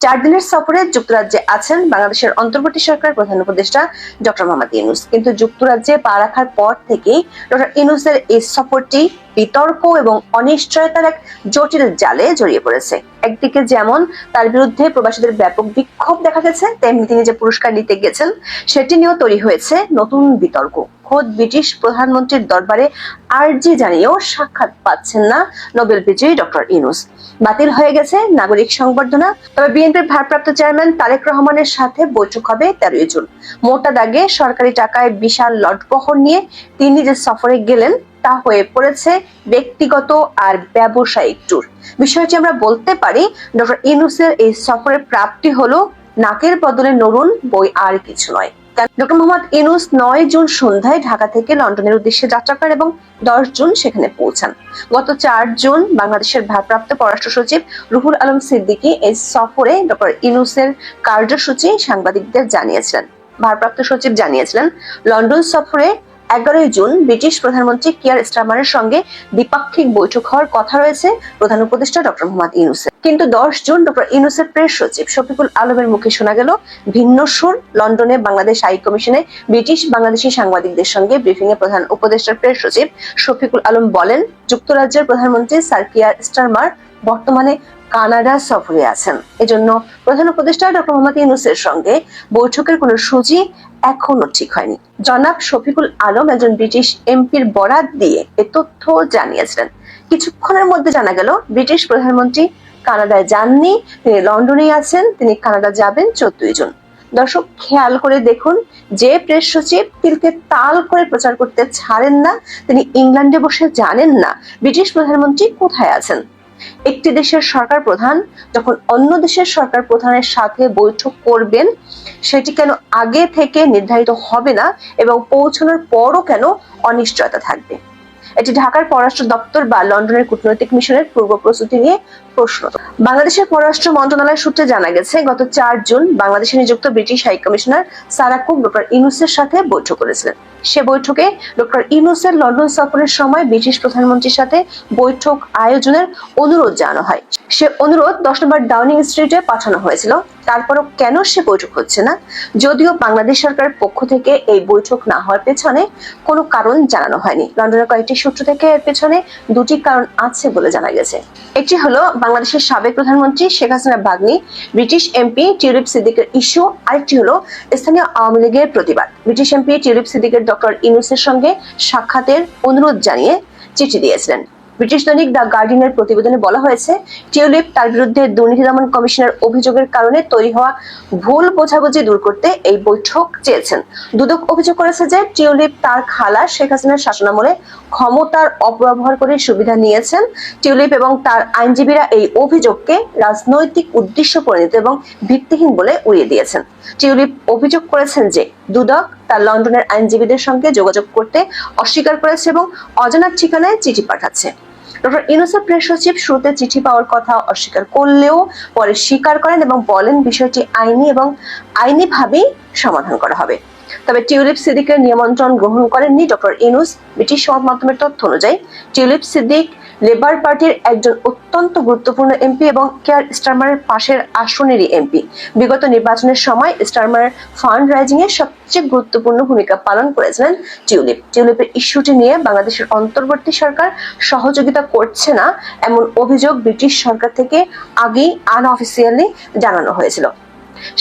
চার দিনের সফরে যুক্তরাজ্যে আছেন বাংলাদেশের অন্তর্বর্তী সরকার প্রধান উপদেষ্টা ডক্টর মোহাম্মদ ইউনুস। কিন্তু যুক্তরাজ্যে পা রাখার পর থেকেই ডক্টর ইউনুসের এই সফরটি বিতর্ক এবং অনিশ্চয়তার এক জটিল জালে জড়িয়ে পড়েছে। একদিকে যেমন তার বিরুদ্ধে প্রবাসীদের ব্যাপক বিক্ষোভ দেখা গেছে, তেমনি তিনি যে পুরস্কার নিতে গেছেন, সেটি নিয়েও তৈরি হয়েছে নতুন বিতর্ক। খোদ ব্রিটিশ প্রধানমন্ত্রীর দরবারে আর্জি জানিয়েও সাক্ষাৎ পাচ্ছেন না নোবেল বিজয়ী ডক্টর ইউনুস। বাতিল হয়ে গেছে নাগরিক সংবর্ধনা, তবে বিএনপির ভারপ্রাপ্ত চেয়ারম্যান তারেক রহমানের সাথে বৈঠক হবে তেরোই জুন। মোটা দাগে সরকারি টাকায় বিশাল লটবহর নিয়ে তিনি যে সফরে গেলেন তা হয়ে পড়েছে ব্যক্তিগত আর ব্যবসায়িক ট্যুর বিষয়টি আমরা বলতে পারি, ডক্টর ইউনুসের এই সফরের প্রাপ্তি হলো নাকের বদলে নরুন, বই আর কিছু নয়। ডক্টর মোহাম্মদ ইনুস নয় জুন সন্ধ্যায় ঢাকা থেকে লন্ডনের উদ্দেশ্যে যাত্রা করেন এবং দশ জুন সেখানে পৌঁছান। গত চার জুন বাংলাদেশের ভারপ্রাপ্ত পররাষ্ট্র সচিব রুহুল আলম সিদ্দিকী এই সফরে ডক্টর ইনুসের কার্যসূচি সাংবাদিকদের জানিয়েছিলেন। ভারপ্রাপ্ত সচিব জানিয়েছিলেন, লন্ডন সফরে এগারোই জুন ব্রিটিশ প্রধানমন্ত্রী কিয়ার স্টারমারের সঙ্গে দ্বিপাক্ষিক বৈঠক হওয়ার কথা রয়েছে প্রধান উপদেষ্টা ডক্টর মোহাম্মদ ইউনুসের। কিন্তু দশ জুন ডক্টর ইউনুসের প্রেস সচিব শফিকুল আলমের মুখে শোনা গেল, ভিন্ন সুর, লন্ডনে বাংলাদেশ হাই কমিশনে ব্রিটিশ বাংলাদেশি সাংবাদিকদের সঙ্গে ব্রিফিং এ প্রধান উপদেষ্টার প্রেস সচিব শফিকুল আলম বলেন, যুক্তরাজ্যের প্রধানমন্ত্রী স্যার কিয়ার স্টারমার বর্তমানে কানাডা সফরে আছেন। এজন্য প্রধান উপদেষ্টা ডক্টর মোহাম্মদ ইউনুসের সঙ্গে বৈঠকের কোনো সূচি এখনও ঠিক হয়নি। জনাব শফিকুল আলম একজন ব্রিটিশ এমপির বরাত দিয়ে এ তথ্য জানিয়েছিলেন। কিছুক্ষণের মধ্যে জানা গেল, ব্রিটিশ প্রধানমন্ত্রী কানাডায় যাননি, তিনি লন্ডনেই আছেন, তিনি কানাডা যাবেন চোদ্দই জুন। দর্শক, খেয়াল করে দেখুন, যে প্রেস সচিব তিলকে তাল করে প্রচার করতে ছাড়েন না, তিনি ইংল্যান্ডে বসে জানেন না ব্রিটিশ প্রধানমন্ত্রী কোথায় আছেন। একটি দেশের সরকার প্রধান যখন অন্য দেশের সরকার প্রধানের সাথে বৈঠক করবেন, সেটি কেন আগে থেকে নির্ধারিত হবে না এবং পৌঁছানোর পরও কেন অনিশ্চয়তা থাকবে? এটি ঢাকার পররাষ্ট্র দপ্তর বা লন্ডনের কূটনৈতিক মিশনের পূর্ব প্রস্তুতি নিয়ে প্রশ্ন বাংলাদেশের পররাষ্ট্র মন্ত্রণালয় সূত্রে জানা গেছে, গত চার জুন বাংলাদেশে নিযুক্ত British high commissioner Sarah Cook doctor ইনুসের সাথে বৈঠক করেছিলেন। সে বৈঠকে ডক্টর ইনুসের লন্ডন সফরের সময় ব্রিটিশ প্রধানমন্ত্রীর সাথে বৈঠক আয়োজনের অনুরোধ জানানো হয়। সে অনুরোধ দশ নম্বর ডাউনিং স্ট্রিটে পাঠানো হয়েছিল। তারপরও কেন সে বৈঠক হচ্ছে না? যদিও বাংলাদেশ সরকারের পক্ষ থেকে এই বৈঠক না হওয়ার পেছনে কোনো কারণ জানানো হয়নি। লন্ডনের কয়েকটি সূত্র থেকে এর পেছনে দুটি কারণ আছে বলে জানা গেছে। একটি হলো, বাংলাদেশের সাবেক প্রধানমন্ত্রী শেখ হাসিনা বাগনি ব্রিটিশ এমপি টিউলিপ সিদ্দিকের ইস্যু। আরেকটি হলো, স্থানীয় আওয়ামী লীগের প্রতিবাদ। ব্রিটিশ এমপি টিউলিপ সিদ্দিকের ডক্টর ইনুসের সঙ্গে সাক্ষাতের অনুরোধ জানিয়ে চিঠি দিয়েছিলেন। ব্রিটিশ দৈনিক দ্য গার্ডিয়ানের প্রতিবেদনে বলা হয়েছে, টিউলিপ তার বিরুদ্ধে দুর্নীতি দমন কমিশনের অভিযোগের কারণে তৈরি হওয়া ভুল বোঝাবুঝি দূর করতে এই বৈঠক চেয়েছেন। দুদক অভিযোগ করেছে যে, টিউলিপ তার খালা শেখ হাসিনার শাসনামলে ক্ষমতার অপব্যবহার করে সুবিধা নিয়েছেন। টিউলিপ এবং তার আইনজীবীরা এই অভিযোগকে রাজনৈতিক উদ্দেশ্য পরিণত এবং ভিত্তিহীন বলে উড়িয়ে দিয়েছেন। টিউলিপ অভিযোগ করেছেন যে, দুদক তার লন্ডনের আইনজীবীদের সঙ্গে যোগাযোগ করতে অস্বীকার করেছে এবং অজানা ঠিকানায় চিঠি পাঠাচ্ছে। ডক্টর ইনোসা প্রেস সচিব শুরুতে চিঠি পাওয়ার কথা অস্বীকার করলেও পরে স্বীকার করেন এবং বলেন বিষয়টি আইনি এবং আইনিভাবেই সমাধান করা হবে। তবে টিউলিপ সিদ্দিকের নিমন্ত্রণ গ্রহণ করেননি ডক্টর ইনুস ব্রিটিশ সংবাদ মাধ্যমের তথ্য অনুযায়ী। টিউলিপ সিদ্দিক লেবার পার্টির একজন অত্যন্ত গুরুত্বপূর্ণ এমপি এবং কেয়ার স্টারমারের পাশের আসনেরই এমপি বিগত নির্বাচনের সময় স্টারমারের ফান্ড রাইজিং এ সবচেয়ে গুরুত্বপূর্ণ ভূমিকা পালন করেছিলেন টিউলিপ টিউলিপের ইস্যুটি নিয়ে বাংলাদেশের অন্তর্বর্তী সরকার সহযোগিতা করছে না, এমন অভিযোগ ব্রিটিশ সরকার থেকে আগেই আনঅফিসিয়ালি জানানো হয়েছিল।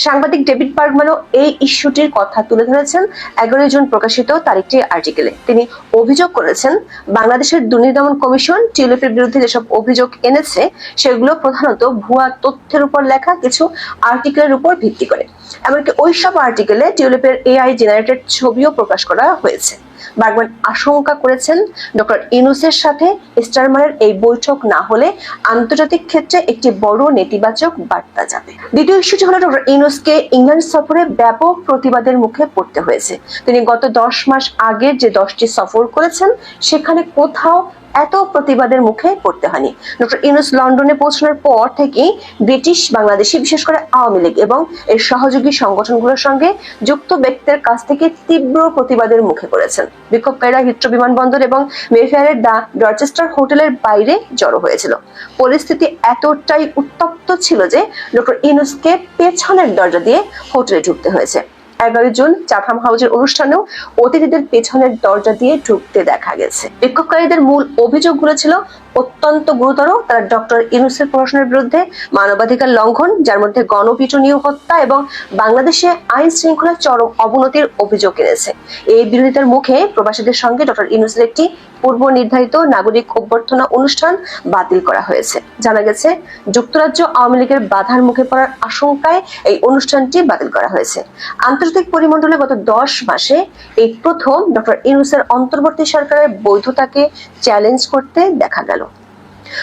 সাংবাদিক ডেভিড বার্গম্যানও এই ইস্যুটির কথা তুলে ধরেছেন। এগারোই জুন প্রকাশিত তার একটি আর্টিকেলে। তিনি অভিযোগ করেছেন, বাংলাদেশের দুর্নীতি দমন কমিশন টিউলিপের বিরুদ্ধে যেসব অভিযোগ এনেছে, সেগুলো প্রধানত ভুয়া তথ্যের উপর লেখা, কিছু আর্টিকেলের উপর ভিত্তি করে। এমনকি ওইসব আর্টিকেলে টিউলিপের এআই জেনারেটেড ছবিও প্রকাশ করা হয়েছে। বার্গম্যান আশঙ্কা করেছেন ডক্টর ইনুসের সাথে স্টারমারের এই বৈঠক না হলে আন্তর্জাতিক ক্ষেত্রে একটি বড় নেতিবাচক বার্তা যাবে। দ্বিতীয় ইস্যুটি হলো ডক্টর ইনুসকে ইংল্যান্ড সফরে ব্যাপক প্রতিবাদের মুখে পড়তে হয়েছে। তিনি গত দশ মাস আগের যে দশটি সফর করেছেন, সেখানে কোথাও এত প্রতিবাদের মুখে পড়তে হয়নি। ডক্টর ইউনুস লন্ডনে পৌঁছানোর পর থেকেই ব্রিটিশ বাংলাদেশি, বিশেষ করে আওয়ামী লীগ এবং এর সহযোগী সংগঠনগুলোর সঙ্গে যুক্ত ব্যক্তিদের কাছ থেকে তীব্র প্রতিবাদের মুখে পড়েছেন। বিক্ষোভকারীরা হিথ্রো বিমানবন্দর এবং মেফেয়ারের দ্য ডরচেস্টার হোটেলের বাইরে জড়ো হয়েছিল। পরিস্থিতি এতটাই উত্তপ্ত ছিল যে ডক্টর ইউনুসকে পেছনের দরজা দিয়ে হোটেলে ঢুকতে হয়েছে। এগারোই জুন চাথাম হাউসের অনুষ্ঠানেও অতিথিদের পেছনের দরজা দিয়ে ঢুকতে দেখা গেছে। বিক্ষোভকারীদের মূল অভিযোগগুলো ছিল অত্যন্ত গুরুতর তারা ডক্টর ইউনুসের প্রশাসনের বিরুদ্ধে মানবাধিকার লঙ্ঘন, যার মধ্যে গণপিটুনীয় হত্যা এবং বাংলাদেশে আইন শৃঙ্খলার চরম অবনতির অভিযোগ এনেছে। এই বিরোধিতার মুখে প্রবাসীদের সঙ্গে ডক্টর ইউনুসের একটি পূর্ব নির্ধারিত নাগরিক অভ্যর্থনা অনুষ্ঠান বাতিল করা হয়েছে। জানা গেছে, যুক্তরাজ্য আওয়ামী লীগের বাধার মুখে পড়ার আশঙ্কায় এই অনুষ্ঠানটি বাতিল করা হয়েছে। আন্তর্জাতিক পরিমণ্ডলে গত দশ মাসে এই প্রথম ডক্টর ইউনুসের অন্তর্বর্তী সরকারের বৈধতাকে চ্যালেঞ্জ করতে দেখা গেল।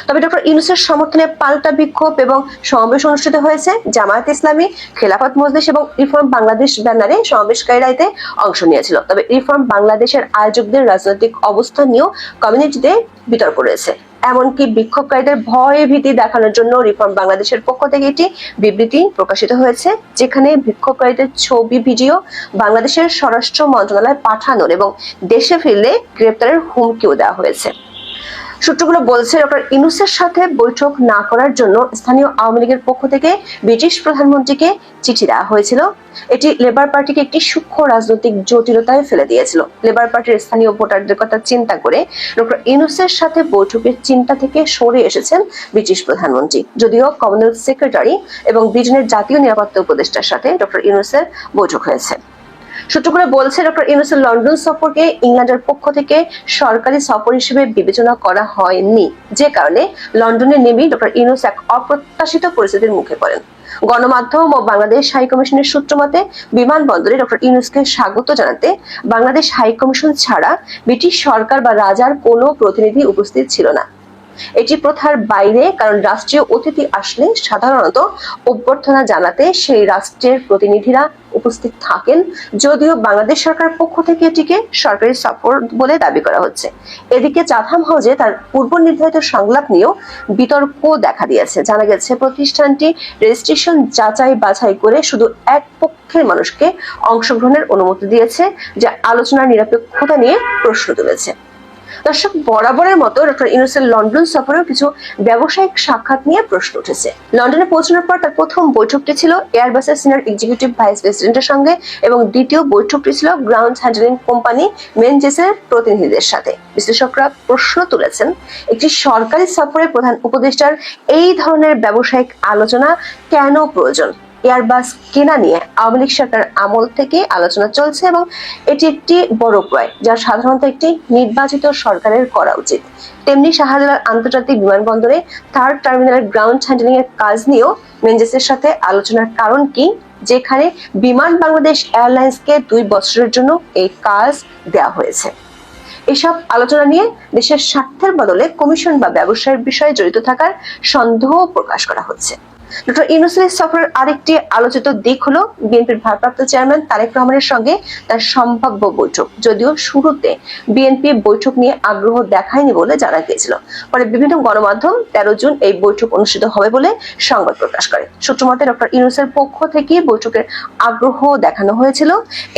তবে ডক্টর ইউনুসের সমর্থনে পাল্টা বিক্ষোভ এবং সমাবেশ অনুষ্ঠিত হয়েছে। জামায়াত ইসলামী, খেলাফত মজলিস এবং রিফর্ম বাংলাদেশ ব্যানারে সমাবেশকারীরা এতে অংশ নিয়েছিল। তবে রিফর্ম বাংলাদেশের আয়োজকদের রাজনৈতিক অবস্থান নিয়েও কমিউনিটিতে বিতর্ক রয়েছে। এমনকি বিক্ষোভকারীদের ভয় ভীতি দেখানোর জন্য রিফর্ম বাংলাদেশের পক্ষ থেকে একটি বিবৃতি প্রকাশিত হয়েছে, যেখানে বিক্ষোভকারীদের ছবি, ভিডিও বাংলাদেশের স্বরাষ্ট্র মন্ত্রণালয়ে পাঠানোর এবং দেশে ফিরলে গ্রেপ্তারের হুমকিও দেওয়া হয়েছে। সূত্রগুলো বলছে, ডক্টর ইনুসের সাথে বৈঠক না করার জন্য স্থানীয় আওয়ামী লীগের পক্ষ থেকে ব্রিটিশ প্রধানমন্ত্রীকে চিঠি দেওয়া হয়েছিল। এটি লেবার পার্টিকে একটি সূক্ষ্ম রাজনৈতিক জটিলতায় ফেলে দিয়েছিল। লেবার পার্টির স্থানীয় ভোটারদের কথা চিন্তা করে ডক্টর ইনুসের সাথে বৈঠকের চিন্তা থেকে সরে এসেছেন ব্রিটিশ প্রধানমন্ত্রী। যদিও কমনওয়েলথ সেক্রেটারি এবং ব্রিটেনের জাতীয় নিরাপত্তা উপদেষ্টার সাথে ডক্টর ইনুসের বৈঠক হয়েছে। সূত্রগুলো বলছে ডক্টর ইউনুসের লন্ডন সফরকে ইংল্যান্ডের পক্ষ থেকে সরকারি সফর হিসেবে বিবেচনা করা হয়নি। যে কারণে লন্ডনে নেমেই ডক্টর ইউনুস এক অপ্রত্যাশিত পরিস্থিতির মুখে পড়েন। গণমাধ্যম ও বাংলাদেশ হাই কমিশনের সূত্র মতে, বিমানবন্দরে ডক্টর ইউনুসকে স্বাগত জানাতে বাংলাদেশ হাই কমিশন ছাড়া ব্রিটিশ সরকার বা রাজার কোনো প্রতিনিধি উপস্থিত ছিল না। এটি প্রথার বাইরে, কারণ রাষ্ট্রীয় অতিথি আসলে সাধারণত অভ্যর্থনা জানাতে সেই রাষ্ট্রের প্রতিনিধিরা উপস্থিত থাকেন। যদিও বাংলাদেশ সরকার পক্ষ থেকে এটিকে সরকারি সফর বলে দাবি করা হচ্ছে। এদিকে চাথাম হাউজে তার পূর্ব নির্ধারিত সংলাপ নিয়েও বিতর্ক দেখা দিয়েছে। জানা গেছে, প্রতিষ্ঠানটি রেজিস্ট্রেশন যাচাই বাছাই করে শুধু এক পক্ষের মানুষকে অংশগ্রহণের অনুমতি দিয়েছে, যা আলোচনার নিরপেক্ষতা নিয়ে প্রশ্ন তুলেছে। দর্শক, বরাবরের মতো ডক্টর ইউনুসের লন্ডন সফরেও কিছু ব্যবসায়িক সাক্ষাৎ নিয়ে প্রশ্ন উঠেছে। লন্ডনে পৌঁছানোর পর তার প্রথম বৈঠকটি ছিল এয়ারবাসের সিনিয়র এক্সিকিউটিভ ভাইস প্রেসিডেন্টের সঙ্গে এবং দ্বিতীয় বৈঠকটি ছিল গ্রাউন্ড হ্যান্ডলিং কোম্পানি মেনজেসের প্রতিনিধিদের সাথে। বিশ্লেষকরা প্রশ্ন তুলেছেন, একটি সরকারি সফরে প্রধান উপদেষ্টার এই ধরনের ব্যবসায়িক আলোচনা কেন প্রয়োজন? এয়ারবাস কেনা নিয়ে আওয়ামী লীগ সরকার আমল থেকে আলোচনা চলছে এবং এটি একটি বড় ক্রয়, যা সাধারণত একটি নির্বাচিত সরকারের করা উচিত। তেমনি শাহজালাল আন্তর্জাতিক বিমানবন্দরে থার্ড টার্মিনালের গ্রাউন্ড হ্যান্ডলিং এর কাজ নিয়েও মেনজেসের সাথে আলোচনার কারণ কি, যেখানে বিমান বাংলাদেশ এয়ারলাইন্সকে দুই বছরের জন্য এই কাজ দেওয়া হয়েছে। এসব আলোচনা নিয়ে দেশের স্বার্থের বদলে কমিশন বা ব্যবসায়ের বিষয়ে জড়িত থাকার সন্দেহ প্রকাশ করা হচ্ছে। ডক্টর ইউনুসের সফরের আরেকটি আলোচিত দিক হলো বিএনপির ভারপ্রাপ্ত চেয়ারম্যান তারেক রহমানের সঙ্গে তার সম্ভাব্য বৈঠক। যদিও শুরুতে বিএনপি বৈঠক নিয়ে আগ্রহ দেখায়নি বলে জানা গিয়েছিল। পরে বিভিন্ন গণমাধ্যম তেরো জুন এই বৈঠক অনুষ্ঠিত হবে বলে সংবাদ প্রকাশ করে। সূত্রমতে ডক্টর ইউনুসের পক্ষ থেকে বৈঠকের আগ্রহ দেখানো হয়েছিল।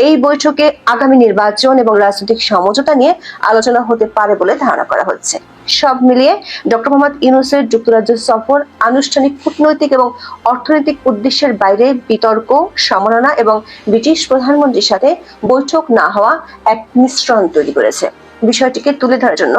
এই বৈঠকে আগামী নির্বাচন এবং রাজনৈতিক সমঝোতা নিয়ে আলোচনা হতে পারে বলে ধারণা করা হচ্ছে। সব মিলিয়ে ডক্টর মোহাম্মদ ইউনুসের যুক্তরাজ্য সফর আনুষ্ঠানিক কূটনৈতিক এবং অর্থনৈতিক উদ্দেশ্যের বাইরে বিতর্ক সমালোচনা এবং ব্রিটিশ প্রধানমন্ত্রীর সাথে বৈঠক না হওয়া এক মিশ্রণ তৈরি করেছে। বিষয়টিকে তুলে ধরার জন্য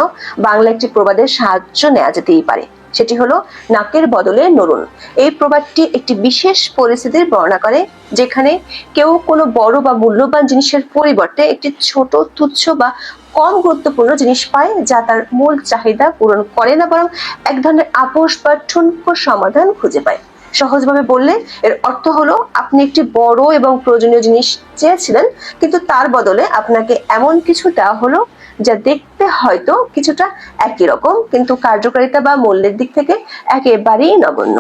বাংলা একটি প্রবাদের সাহায্য নেওয়া যেতেই পারে। সেটি হলো, নাকের বদলে নরুন এই প্রবাদটি একটি বিশেষ পরিস্থিতির বর্ণনা করে, যেখানে কেউ কোনো বড় বা মূল্যবান জিনিসের পরিবর্তে একটি ছোট তুচ্ছ বা কম গুরুত্বপূর্ণ জিনিস পায় যা তার মূল চাহিদা পূরণ করে না বরং এক ধরনের আপোষ বা ঠুনকো সমাধান খুঁজে পায়। সহজভাবে বললে, এর অর্থ হলো আপনি একটি বড় এবং প্রয়োজনীয় জিনিস চেয়েছিলেন, কিন্তু তার বদলে আপনাকে এমন কিছু দেওয়া হলো যা দেখতে হয়তো কিছুটা একই রকম, কিন্তু কার্যকারিতা বা মূল্যের দিক থেকে একেবারেই নগণ্য।